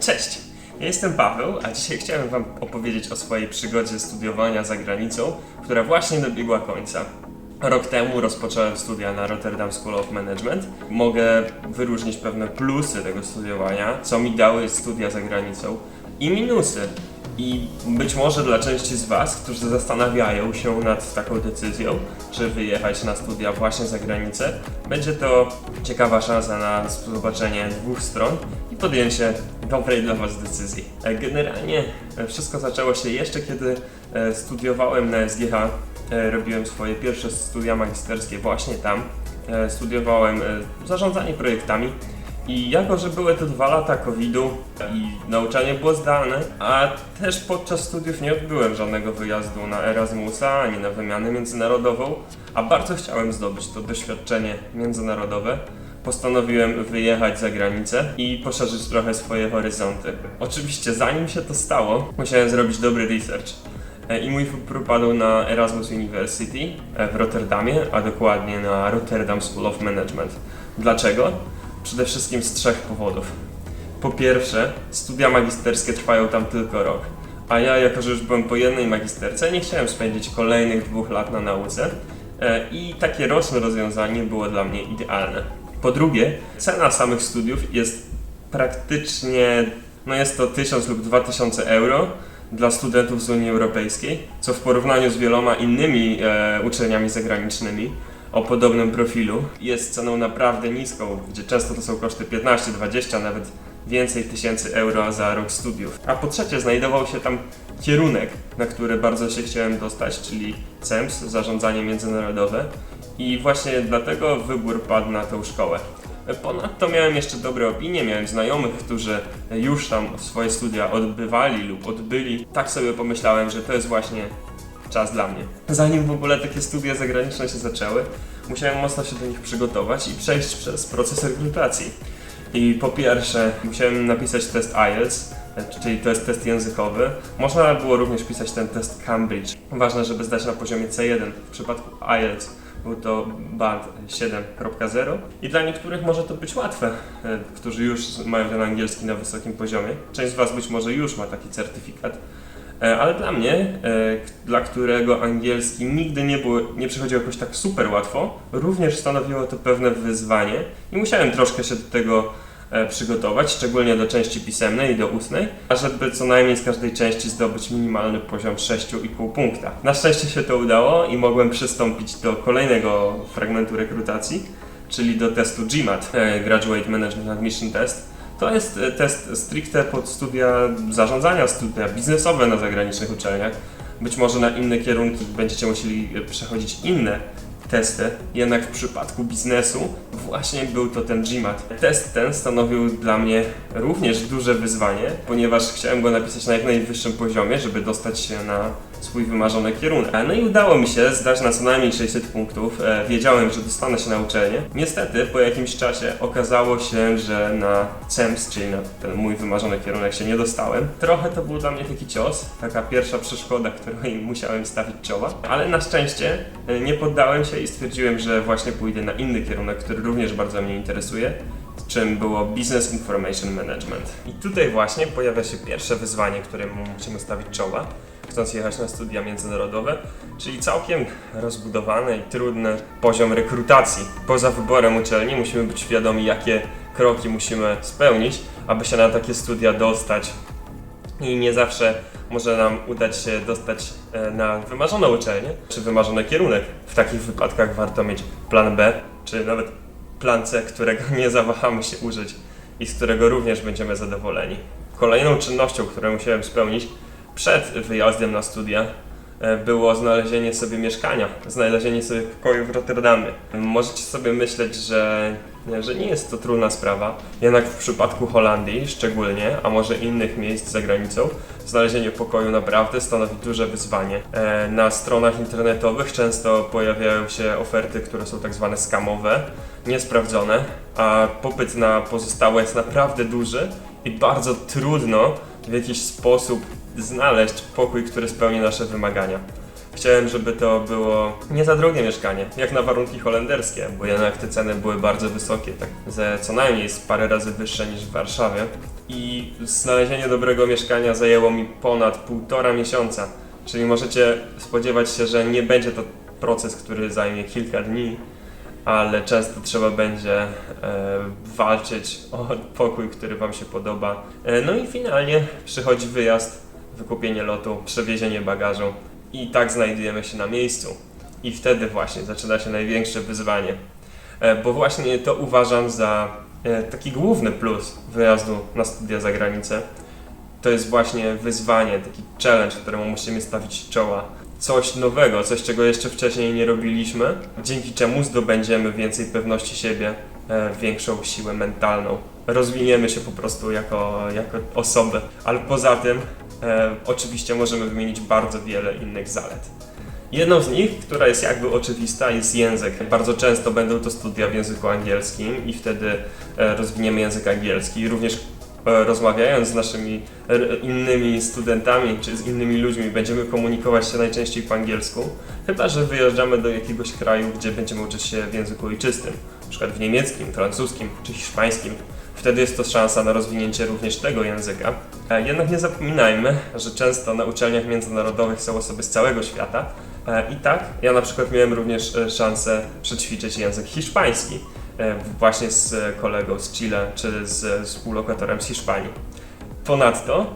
Cześć, ja jestem Paweł, a dzisiaj chciałem Wam opowiedzieć o swojej przygodzie studiowania za granicą, która właśnie dobiegła końca. Rok temu rozpocząłem studia na Rotterdam School of Management. Mogę wyróżnić pewne plusy tego studiowania, co mi dały studia za granicą i minusy. I być może dla części z Was, którzy zastanawiają się nad taką decyzją, czy wyjechać na studia właśnie za granicę, będzie to ciekawa szansa na zobaczenie dwóch stron i podjęcie dobrej dla Was decyzji. E, Generalnie e, wszystko zaczęło się jeszcze kiedy e, studiowałem na SGH. Robiłem swoje pierwsze studia magisterskie właśnie tam. Studiowałem zarządzanie projektami i jako, że były to dwa lata COVID-u i nauczanie było zdalne, a też podczas studiów nie odbyłem żadnego wyjazdu na Erasmusa ani na wymianę międzynarodową, a bardzo chciałem zdobyć to doświadczenie międzynarodowe, postanowiłem wyjechać za granicę i poszerzyć trochę swoje horyzonty. Oczywiście zanim się to stało, musiałem zrobić dobry research. E, I mój wybór padł na Erasmus University e, w Rotterdamie, a dokładnie na Rotterdam School of Management. Dlaczego? Przede wszystkim z trzech powodów. Po pierwsze, studia magisterskie trwają tam tylko rok, a ja, jako że już byłem po jednej magisterce, nie chciałem spędzić kolejnych dwóch lat na nauce e, i takie roczne rozwiązanie było dla mnie idealne. Po drugie, cena samych studiów jest praktycznie, no jest to 1000 lub 2000 euro dla studentów z Unii Europejskiej, co w porównaniu z wieloma innymi e, uczelniami zagranicznymi o podobnym profilu jest ceną naprawdę niską, gdzie często to są koszty 15, 20, nawet więcej tysięcy euro za rok studiów. A po trzecie znajdował się tam kierunek, na który bardzo się chciałem dostać, czyli CEMS, Zarządzanie Międzynarodowe i właśnie dlatego wybór padł na tą szkołę. Ponadto miałem jeszcze dobre opinie, miałem znajomych, którzy już tam swoje studia odbywali lub odbyli. Tak sobie pomyślałem, że to jest właśnie czas dla mnie. Zanim w ogóle takie studia zagraniczne się zaczęły, musiałem mocno się do nich przygotować i przejść przez proces rekrutacji. I po pierwsze, musiałem napisać test IELTS, czyli to jest test językowy. Można było również pisać ten test Cambridge. Ważne, żeby zdać na poziomie C1. W przypadku IELTS był to band 7.0 i dla niektórych może to być łatwe, e, którzy już mają ten angielski na wysokim poziomie. Część z Was być może już ma taki certyfikat. E, Ale dla mnie, e, dla którego angielski nigdy nie, było, nie przychodził jakoś tak super łatwo, również stanowiło to pewne wyzwanie i musiałem troszkę się do tego przygotować, szczególnie do części pisemnej i do ustnej, żeby co najmniej z każdej części zdobyć minimalny poziom 6,5 punkta. Na szczęście się to udało i mogłem przystąpić do kolejnego fragmentu rekrutacji, czyli do testu GMAT, e, Graduate Management Admission Test. To jest e, test stricte pod studia zarządzania, studia biznesowe na zagranicznych uczelniach. Być może na inne kierunki będziecie musieli e, przechodzić inne testy, jednak w przypadku biznesu właśnie był to ten GMAT. Test ten stanowił dla mnie również duże wyzwanie, ponieważ chciałem go napisać na jak najwyższym poziomie, żeby dostać się na swój wymarzony kierunek. No i udało mi się zdać na co najmniej 600 punktów. E, Wiedziałem, że dostanę się na uczelnię. Niestety, po jakimś czasie okazało się, że na CEMS, czyli na ten mój wymarzony kierunek się nie dostałem. Trochę to był dla mnie taki cios, taka pierwsza przeszkoda, której musiałem stawić czoła, ale na szczęście e, nie poddałem się i stwierdziłem, że właśnie pójdę na inny kierunek, który również bardzo mnie interesuje czym było Business Information Management. I tutaj właśnie pojawia się pierwsze wyzwanie, któremu musimy stawić czoła, chcąc jechać na studia międzynarodowe, czyli całkiem rozbudowany i trudny poziom rekrutacji. Poza wyborem uczelni musimy być świadomi, jakie kroki musimy spełnić, aby się na takie studia dostać. I nie zawsze może nam udać się dostać e, na wymarzoną uczelnię, czy wymarzony kierunek. W takich wypadkach warto mieć plan B, czy nawet plan C, którego nie zawahamy się użyć i z którego również będziemy zadowoleni. Kolejną czynnością, którą musiałem spełnić przed wyjazdem na studia, e, było znalezienie sobie mieszkania, znalezienie sobie pokoju w Rotterdamie. Możecie sobie myśleć, że, że nie jest to trudna sprawa, jednak w przypadku Holandii szczególnie, a może innych miejsc za granicą, znalezienie pokoju naprawdę stanowi duże wyzwanie. E, Na stronach internetowych często pojawiają się oferty, które są tak zwane skamowe, niesprawdzone, a popyt na pozostałe jest naprawdę duży i bardzo trudno w jakiś sposób znaleźć pokój, który spełni nasze wymagania. Chciałem, żeby to było nie za drogie mieszkanie, jak na warunki holenderskie, bo jednak te ceny były bardzo wysokie, tak ze co najmniej z parę razy wyższe niż w Warszawie. i znalezienie dobrego mieszkania zajęło mi ponad półtora miesiąca. Czyli możecie spodziewać się, że nie będzie to proces, który zajmie kilka dni, ale często trzeba będzie e, walczyć o pokój, który Wam się podoba. E, no i finalnie przychodzi wyjazd, wykupienie lotu, przewiezienie bagażu i tak znajdujemy się na miejscu. I wtedy właśnie zaczyna się największe wyzwanie. E, bo właśnie to uważam za e, taki główny plus wyjazdu na studia za granicę. To jest właśnie wyzwanie, taki challenge, któremu musimy stawić czoła. Coś nowego, coś czego jeszcze wcześniej nie robiliśmy, dzięki czemu zdobędziemy więcej pewności siebie, e, większą siłę mentalną. Rozwiniemy się po prostu jako, jako osoby, ale poza tym e, oczywiście możemy wymienić bardzo wiele innych zalet. Jedną z nich, która jest jakby oczywista, jest język. Bardzo często będą to studia w języku angielskim i wtedy e, rozwiniemy język angielski. Również e, rozmawiając z naszymi r- innymi studentami czy z innymi ludźmi będziemy komunikować się najczęściej po angielsku, chyba że wyjeżdżamy do jakiegoś kraju, gdzie będziemy uczyć się w języku ojczystym, przykład w niemieckim, francuskim czy hiszpańskim. Wtedy jest to szansa na rozwinięcie również tego języka. E, Jednak nie zapominajmy, że często na uczelniach międzynarodowych są osoby z całego świata. E, I tak, ja na przykład miałem również e, szansę przećwiczyć język hiszpański właśnie z kolegą z Chile czy z współlokatorem z Hiszpanii. Ponadto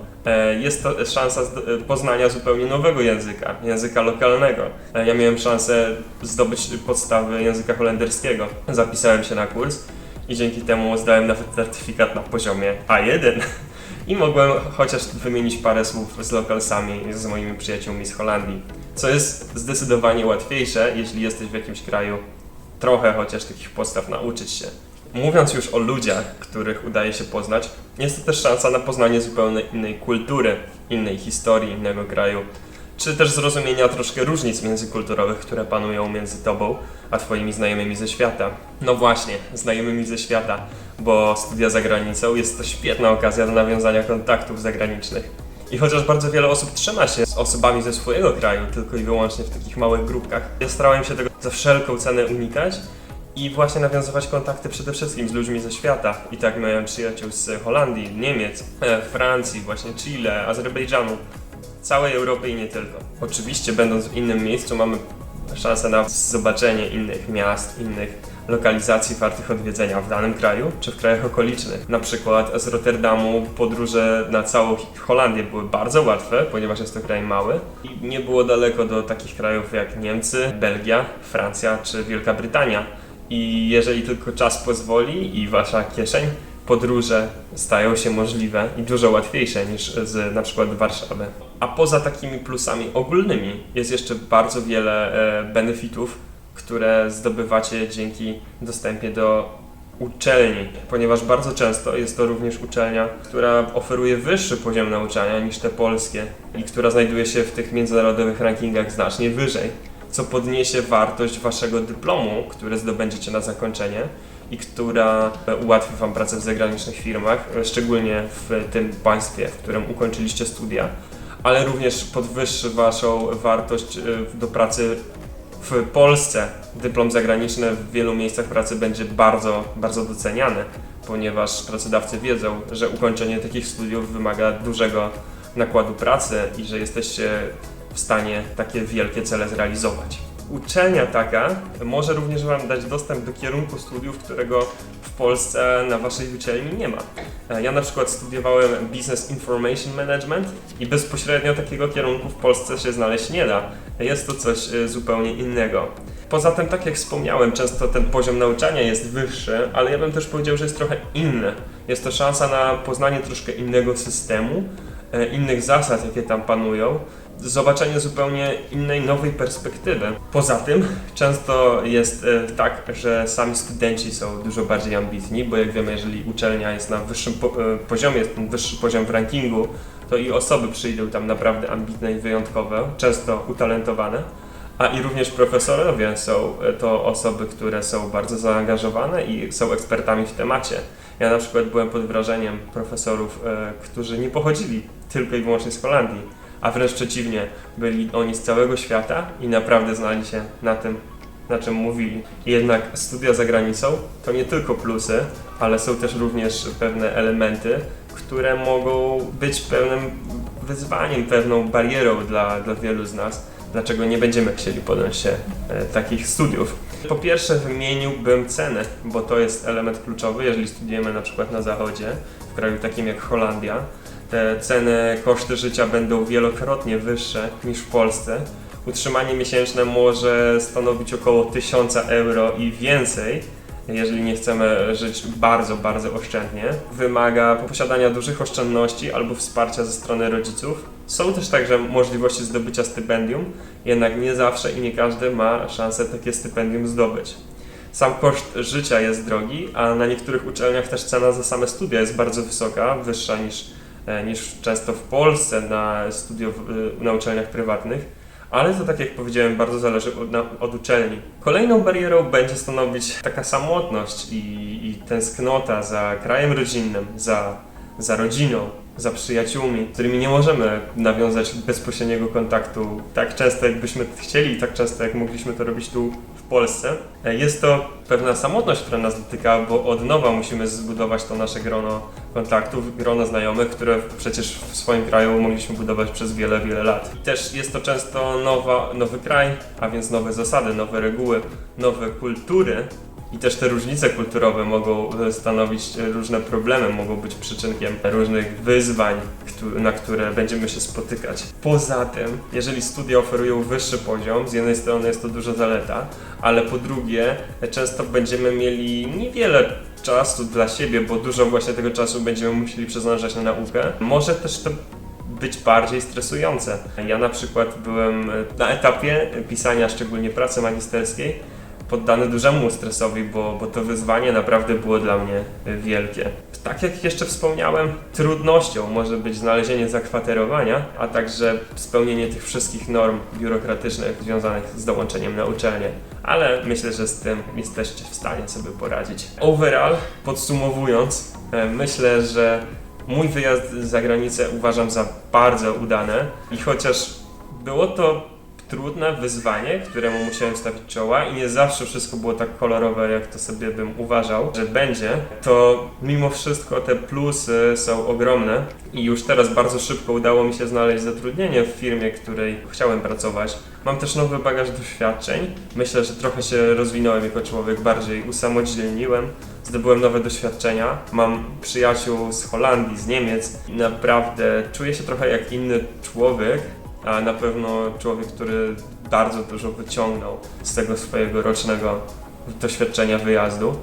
jest to szansa poznania zupełnie nowego języka, języka lokalnego. Ja miałem szansę zdobyć podstawy języka holenderskiego. Zapisałem się na kurs i dzięki temu zdałem nawet certyfikat na poziomie A1. I mogłem chociaż wymienić parę słów z lokalsami, z moimi przyjaciółmi z Holandii. Co jest zdecydowanie łatwiejsze, jeśli jesteś w jakimś kraju, trochę chociaż takich podstaw nauczyć się. Mówiąc już o ludziach, których udaje się poznać, jest to też szansa na poznanie zupełnie innej kultury, innej historii, innego kraju, czy też zrozumienia troszkę różnic międzykulturowych, które panują między tobą a twoimi znajomymi ze świata. No właśnie, znajomymi ze świata, bo studia za granicą jest to świetna okazja do nawiązania kontaktów zagranicznych. I chociaż bardzo wiele osób trzyma się z osobami ze swojego kraju, tylko i wyłącznie w takich małych grupkach, ja starałem się tego za wszelką cenę unikać i właśnie nawiązywać kontakty przede wszystkim z ludźmi ze świata. I tak miałem przyjaciół z Holandii, Niemiec, e, Francji, właśnie Chile, Azerbejdżanu, całej Europy i nie tylko. Oczywiście będąc w innym miejscu mamy szansę na zobaczenie innych miast, innych lokalizacji wartych odwiedzenia w danym kraju czy w krajach okolicznych. Na przykład z Rotterdamu podróże na całą Holandię były bardzo łatwe, ponieważ jest to kraj mały i nie było daleko do takich krajów jak Niemcy, Belgia, Francja czy Wielka Brytania. I jeżeli tylko czas pozwoli i wasza kieszeń, podróże stają się możliwe i dużo łatwiejsze niż z na przykład Warszawy. A poza takimi plusami ogólnymi jest jeszcze bardzo wiele e, benefitów, które zdobywacie dzięki dostępie do uczelni, ponieważ bardzo często jest to również uczelnia, która oferuje wyższy poziom nauczania niż te polskie i która znajduje się w tych międzynarodowych rankingach znacznie wyżej, co podniesie wartość waszego dyplomu, który zdobędziecie na zakończenie i która e, ułatwi Wam pracę w zagranicznych firmach, e, szczególnie w tym państwie, w którym ukończyliście studia, ale również podwyższy Waszą wartość e, do pracy w Polsce. Dyplom zagraniczny w wielu miejscach pracy będzie bardzo, bardzo doceniany, ponieważ pracodawcy wiedzą, że ukończenie takich studiów wymaga dużego nakładu pracy i że jesteście w stanie takie wielkie cele zrealizować. Uczelnia taka może również Wam dać dostęp do kierunku studiów, którego w Polsce na Waszej uczelni nie ma. E, Ja na przykład studiowałem Business Information Management i bezpośrednio takiego kierunku w Polsce się znaleźć nie da. Jest to coś e, zupełnie innego. Poza tym, tak jak wspomniałem, często ten poziom nauczania jest wyższy, ale ja bym też powiedział, że jest trochę inny. Jest to szansa na poznanie troszkę innego systemu, e, innych zasad, jakie tam panują, zobaczenie zupełnie innej, nowej perspektywy. Poza tym, często jest e, tak, że sami studenci są dużo bardziej ambitni, bo jak wiemy, jeżeli uczelnia jest na wyższym e, poziomie, jest ten wyższy poziom w rankingu, to i osoby przyjdą tam naprawdę ambitne i wyjątkowe, często utalentowane. A i również profesorowie są e, to osoby, które są bardzo zaangażowane i są ekspertami w temacie. Ja na przykład byłem pod wrażeniem profesorów, którzy nie pochodzili tylko i wyłącznie z Holandii, a wręcz przeciwnie, byli oni z całego świata i naprawdę znali się na tym, na czym mówili. Jednak studia za granicą to nie tylko plusy, ale są też również pewne elementy, które mogą być pewnym wyzwaniem, pewną barierą dla, dla wielu z nas, dlaczego nie będziemy chcieli podjąć się e, takich studiów. Po pierwsze wymieniłbym cenę, bo to jest element kluczowy, jeżeli studiujemy na przykład na zachodzie, w kraju takim jak Holandia. Te ceny, koszty życia będą wielokrotnie wyższe niż w Polsce. Utrzymanie miesięczne może stanowić około 1000 euro i więcej, jeżeli nie chcemy żyć bardzo, bardzo oszczędnie. Wymaga posiadania dużych oszczędności albo wsparcia ze strony rodziców. Są też także możliwości zdobycia stypendium, jednak nie zawsze i nie każdy ma szansę takie stypendium zdobyć. Sam koszt życia jest drogi, a na niektórych uczelniach też cena za same studia jest bardzo wysoka, wyższa niż, niż często w Polsce na studiów y, na uczelniach prywatnych. Ale to tak jak powiedziałem, bardzo zależy od, na, od uczelni. Kolejną barierą będzie stanowić taka samotność i, i tęsknota za krajem rodzinnym, za, za rodziną, za przyjaciółmi, z którymi nie możemy nawiązać bezpośredniego kontaktu tak często, jakbyśmy chcieli i tak często, jak mogliśmy to robić tu Polsce. E, Jest to pewna samotność, która nas dotyka, bo od nowa musimy zbudować to nasze grono kontaktów, grono znajomych, które przecież w swoim kraju mogliśmy budować przez wiele, wiele lat. Też jest to często nowa, nowy kraj, a więc nowe zasady, nowe reguły, nowe kultury. I też te różnice kulturowe mogą e, stanowić e, różne problemy, mogą być przyczynkiem różnych wyzwań, na które będziemy się spotykać. Poza tym, jeżeli studia oferują wyższy poziom, z jednej strony jest to duża zaleta, ale po drugie, często będziemy mieli niewiele czasu dla siebie, bo dużo właśnie tego czasu będziemy musieli przeznaczać na naukę. Może też to być bardziej stresujące. Ja na przykład byłem e, na etapie pisania szczególnie pracy magisterskiej poddany dużemu stresowi, bo, bo to wyzwanie naprawdę było dla mnie wielkie. Tak jak jeszcze wspomniałem, trudnością może być znalezienie zakwaterowania, a także spełnienie tych wszystkich norm biurokratycznych związanych z dołączeniem na uczelnię. Ale myślę, że z tym jesteście w stanie sobie poradzić. Overall, podsumowując, e, myślę, że mój wyjazd za granicę uważam za bardzo udane i chociaż było to trudne wyzwanie, któremu musiałem stawić czoła i nie zawsze wszystko było tak kolorowe, jak to sobie bym uważał, że będzie, to mimo wszystko te plusy są ogromne i już teraz bardzo szybko udało mi się znaleźć zatrudnienie w firmie, której chciałem pracować. Mam też nowy bagaż doświadczeń. Myślę, że trochę się rozwinąłem jako człowiek, bardziej usamodzielniłem. Zdobyłem nowe doświadczenia. Mam przyjaciół z Holandii, z Niemiec. Naprawdę czuję się trochę jak inny człowiek, a na pewno człowiek, który bardzo dużo wyciągnął z tego swojego rocznego doświadczenia wyjazdu.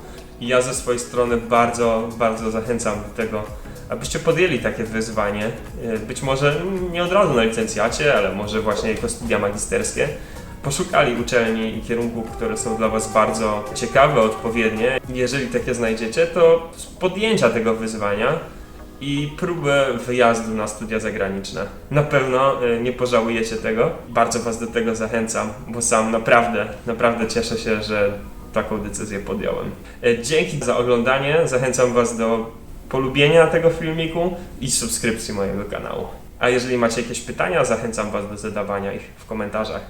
I ja ze swojej strony bardzo, bardzo zachęcam do tego, abyście podjęli takie wyzwanie. Yy, Być może nie od razu na licencjacie, ale może właśnie jako studia magisterskie. Poszukali uczelni i kierunków, które są dla Was bardzo ciekawe, odpowiednie. Jeżeli takie znajdziecie, to z podjęcia tego wyzwania i próbę wyjazdu na studia zagraniczne. Na pewno y, nie pożałujecie tego. Bardzo Was do tego zachęcam, bo sam naprawdę, naprawdę cieszę się, że taką decyzję podjąłem. Y, Dzięki za oglądanie. Zachęcam Was do polubienia tego filmiku i subskrypcji mojego kanału. A jeżeli macie jakieś pytania, zachęcam Was do zadawania ich w komentarzach.